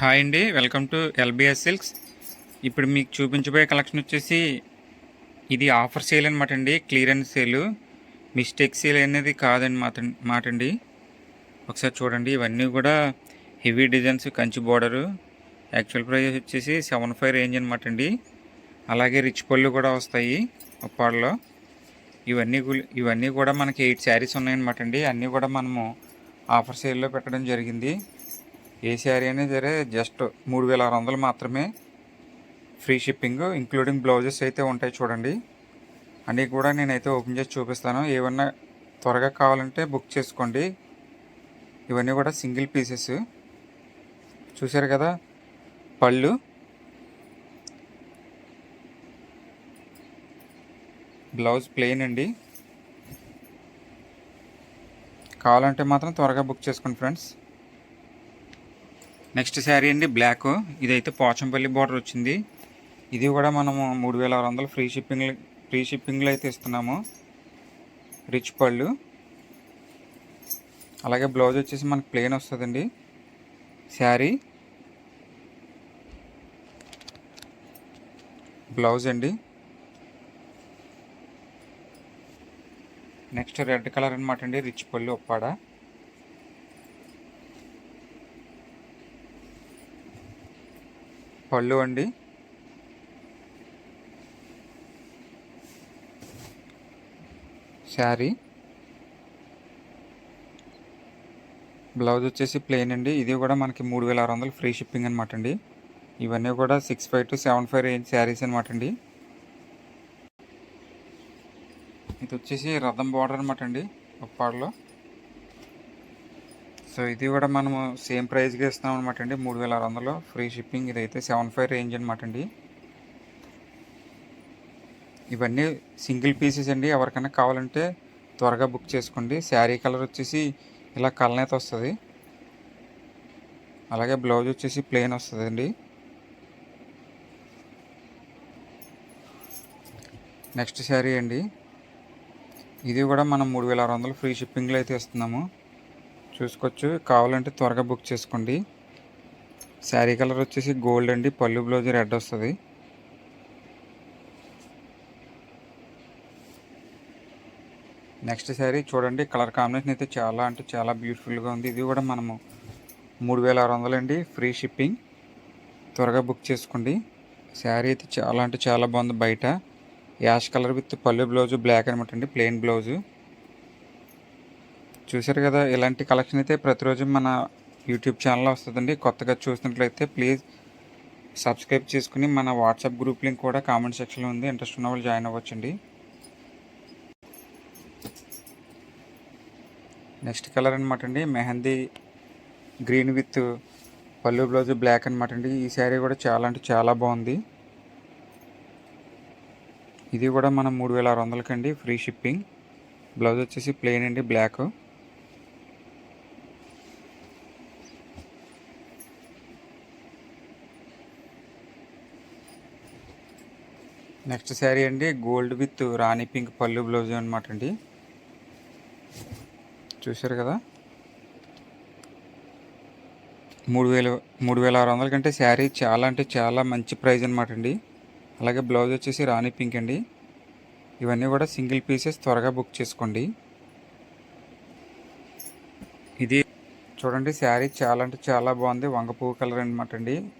Hi అండి welcome to lbs silks. ఇప్పుడు మీకు చూపించబోయే కలెక్షన్ వచ్చేసి ఇది ఆఫర్ సేల్ అనమాట అండి క్లియరెన్స్ సేల్. మిస్టేక్ సేల్ అనేది కాదండి మాట మాట అండి. ఒకసారి చూడండి ఇవన్నీ కూడా heavy designs Kanchi border actual price వచ్చేసి సెవెన్ ఫైవ్ రేంజ్ అనమాట అండి. అలాగే రిచ్ పళ్ళు కూడా వస్తాయి ఉప్పాడలో ఇవన్నీ ఇవన్నీ కూడా మనకి ఎయిట్ శారీస్ ఉన్నాయన్నమాట అండి. అన్నీ కూడా మనము ఆఫర్ సేల్లో పెట్టడం జరిగింది. ఏ శారీ అయినా సరే జస్ట్ మూడు వేల ఆరు వందలు మాత్రమే ఫ్రీ షిప్పింగ్ ఇంక్లూడింగ్ బ్లౌజెస్ అయితే ఉంటాయి చూడండి. అన్నీ కూడా నేనైతే ఓపెన్ చేసి చూపిస్తాను. ఏమన్నా త్వరగా కావాలంటే బుక్ చేసుకోండి. ఇవన్నీ కూడా సింగిల్ పీసెస్. చూసారు కదా? పళ్ళు. బ్లౌజ్ ప్లెయిన్ అండి. కావాలంటే మాత్రం త్వరగా బుక్ చేసుకోండి ఫ్రెండ్స్. నెక్స్ట్ శారీ అండి బ్లాక్. ఇదైతే పోచంపల్లి బార్డర్ వచ్చింది. ఇది కూడా మనము మూడు వేల ఆరు వందలు ఫ్రీ షిప్పింగ్ ఫ్రీ షిప్పింగ్లో అయితే ఇస్తున్నాము. రిచ్ పళ్ళు. అలాగే బ్లౌజ్ వచ్చేసి మనకి ప్లెయిన్ వస్తుందండి. శారీ. బ్లౌజ్ అండి. నెక్స్ట్ రెడ్ కలర్ అనమాట అండి రిచ్ పళ్ళు ఉప్పాడా పళ్ళు అండి శారీ. బ్లౌజ్ వచ్చేసి ప్లెయిన్ అండి. ఇది కూడా మనకి మూడు వేల ఆరు వందలు ఫ్రీ షిప్పింగ్ అనమాట అండి. ఇవన్నీ కూడా six five to seven five range saris అనమాట అండి. ఇది వచ్చేసి రథం బార్డర్ అనమాట అండి. ఉప్పాడలో సో ఇది కూడా మనము సేమ్ ప్రైస్గా ఇస్తున్నాం అనమాట అండి. మూడు వేల ఆరు వందలు. ఫ్రీ షిప్పింగ్ ఇదైతే సెవెన్ ఫైవ్ రేంజ్ అనమాట అండి. ఇవన్నీ సింగిల్ పీసెస్ అండి. ఎవరికైనా కావాలంటే త్వరగా బుక్ చేసుకోండి. శారీ కలర్ వచ్చేసి ఇలా కలనేత వస్తుంది. అలాగే బ్లౌజ్ వచ్చేసి ప్లెయిన్ వస్తుంది అండి. నెక్స్ట్ శారీ అండి. ఇది కూడా మనం మూడు వేల ఆరు వందలు ఫ్రీ షిప్పింగ్లో అయితే ఇస్తున్నాము. చూసుకోవచ్చు. కావాలంటే త్వరగా బుక్ చేసుకోండి. శారీ కలర్ వచ్చేసి గోల్డ్ అండి. పళ్ళు బ్లౌజ్ రెడ్ వస్తుంది. నెక్స్ట్ శారీ చూడండి. కలర్ కాంబినేషన్ అయితే చాలా అంటే చాలా బ్యూటిఫుల్గా ఉంది. ఇది కూడా మనము మూడు వేల ఆరు వందలు అండి. Free shipping. త్వరగా బుక్ చేసుకోండి. శారీ అయితే చాలా అంటే చాలా బాగుంది బయట. Ash colour with pallu blouse black అనమాట అండి. Plain blouse. చూసారు కదా ఇలాంటి కలెక్షన్ అయితే ప్రతిరోజు మన యూట్యూబ్ ఛానల్లో వస్తుందండి. కొత్తగా చూసినట్లయితే ప్లీజ్ సబ్స్క్రైబ్ చేసుకుని మన వాట్సాప్ గ్రూప్ లింక్ కూడా కామెంట్ సెక్షన్లో ఉంది. ఇంట్రెస్ట్ ఉన్న వాళ్ళు జాయిన్ అవ్వచ్చండి. నెక్స్ట్ కలర్ అనమాట అండి. Mehndi green with pallu blouse black అనమాట అండి. ఈ శారీ కూడా చాలా అంటే చాలా బాగుంది. ఇది కూడా మనం మూడు వేల ఆరు వందలకండి. ఫ్రీ షిప్పింగ్ బ్లౌజ్ వచ్చేసి ప్లెయిన్ అండి బ్లాక్ నెక్స్ట్ శారీ అండి gold with Rani pink pallu blouse అనమాట అండి. చూశారు కదా? మూడు వేలు మూడు వేల ఆరు వందల కంటే శారీ చాలా అంటే చాలా మంచి ప్రైజ్ అనమాట అండి. అలాగే బ్లౌజ్ వచ్చేసి రాణి పింక్ అండి. ఇవన్నీ కూడా సింగిల్ పీసెస్ త్వరగా బుక్ చేసుకోండి. ఇది చూడండి శారీ చాలా అంటే చాలా బాగుంది. వంగ పువ్వు కలర్ అనమాట అండి.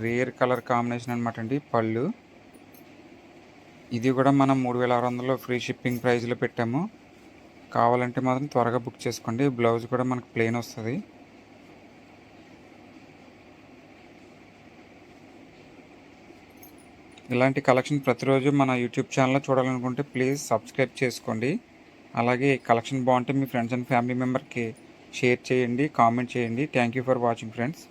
రేర్ కలర్ కాంబినేషన్ అనమాట అండి పళ్ళు. ఇది కూడా మనం మూడు వేల ఆరు వందలు ఫ్రీ షిప్పింగ్ ప్రైస్లో పెట్టాము. కావాలంటే మాత్రం త్వరగా బుక్ చేసుకోండి. బ్లౌజ్ కూడా మనకు ప్లెయిన్ వస్తుంది. ఇలాంటి కలెక్షన్ ప్రతిరోజు మన యూట్యూబ్ ఛానల్లో చూడాలనుకుంటే ప్లీజ్ సబ్స్క్రైబ్ చేసుకోండి. అలాగే కలెక్షన్ బాగుంటే మీ ఫ్రెండ్స్ అండ్ ఫ్యామిలీ మెంబర్కి షేర్ చేయండి కామెంట్ చేయండి. Thank you for watching friends.